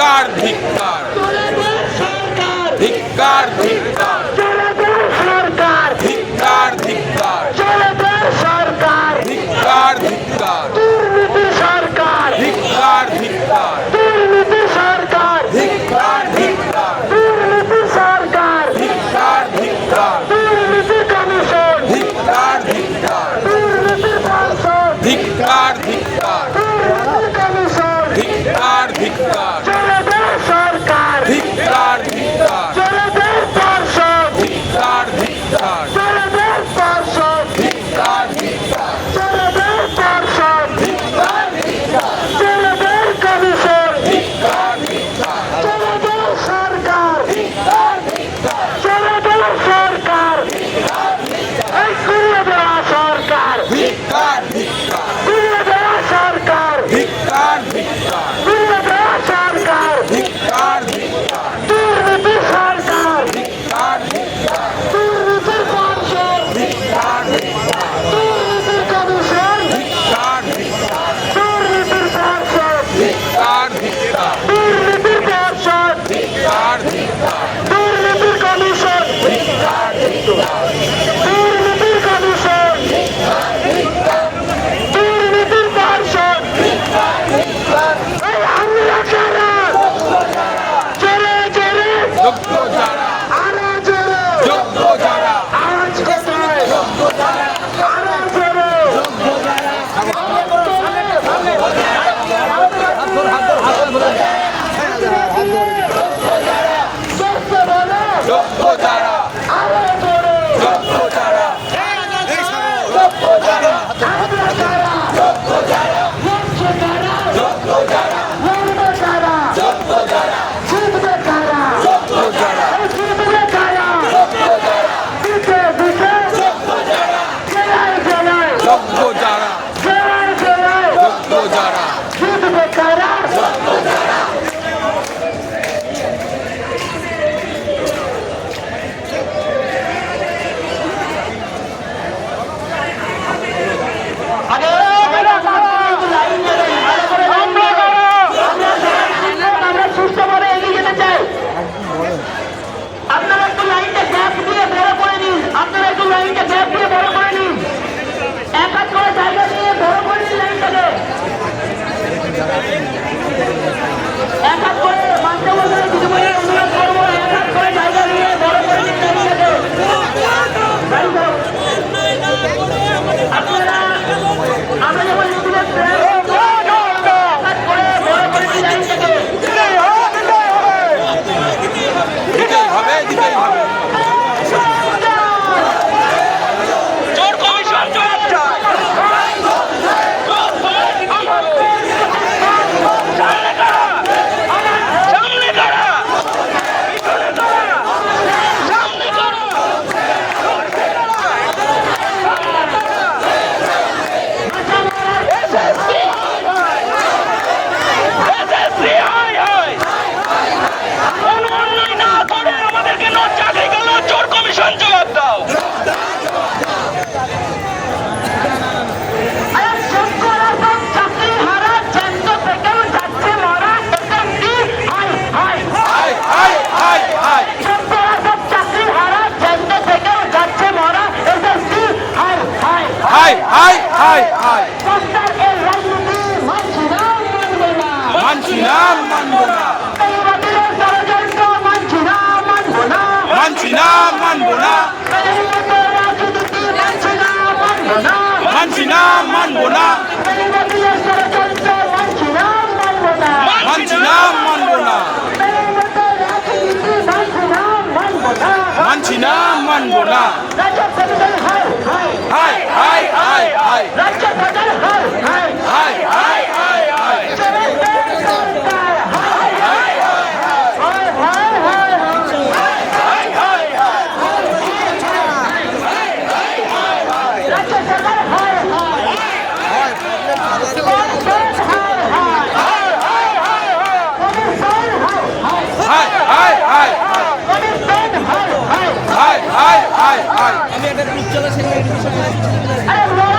ধিক্কার ধিক্কার। ধিক্কার হাই হাই মানছি না মানবো না মানছি না মানবো না মানছি না মানবো না। মানছি না মানবো না। মানছি না মানবো না। রাজ্য সরকার hi hi hi. Hi hi hi. Hi hi hi hi. আমি একটা পিক চলে সেখানে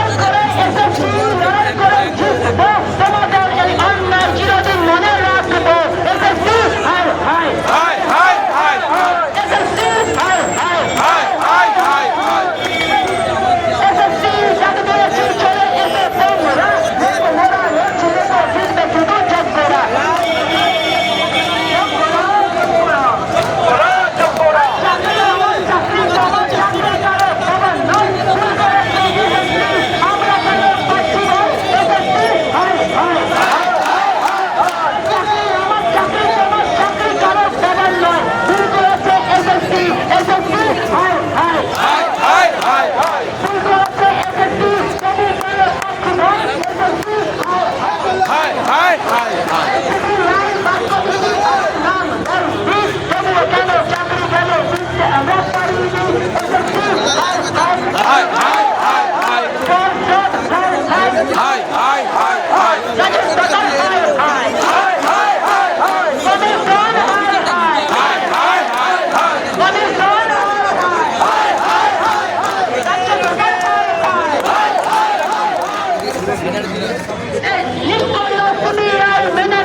Etlik parlasını yer mi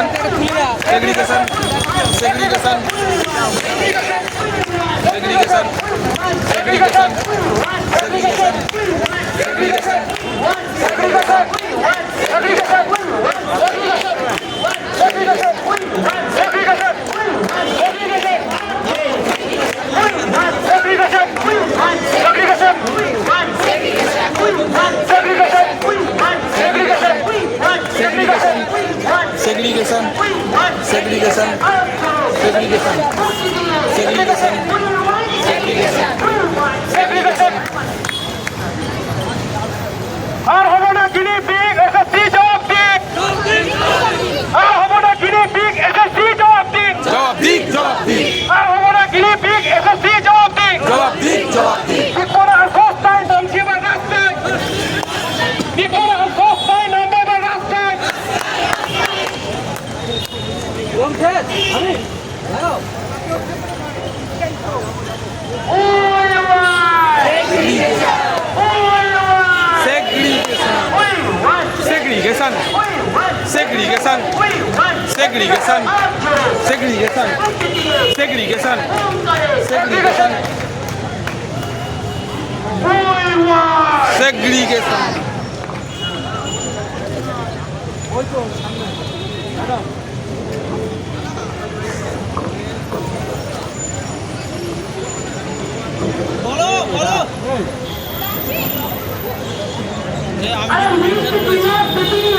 segregation segregation segregation segregation segregation segregation segregation segregation segregação, segregação, segregação, segregação, segregação. বলো বলো আমি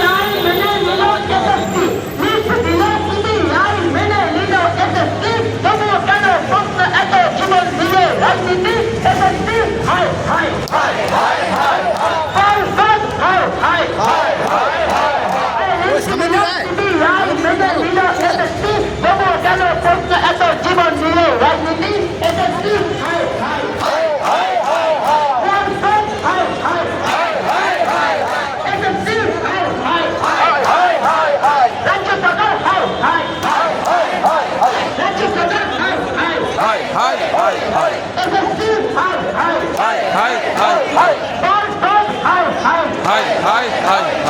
জীবন দিয়ে রাজনীতি এসএসপি হাই হাই হাই হাই হাই সংসদ হাই হাই হাই হাই হাই রাজনীতি এত জীবন দিয়ে রাজনীতি 아,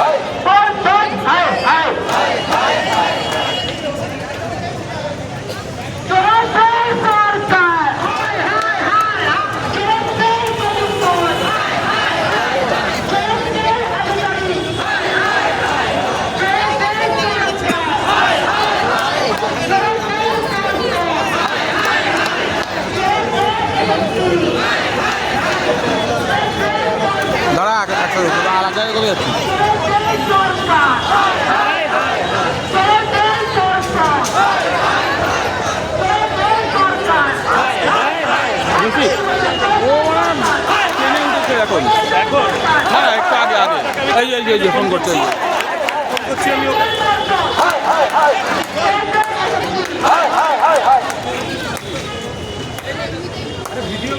এই এই যে ফোন করছেন ভিডিও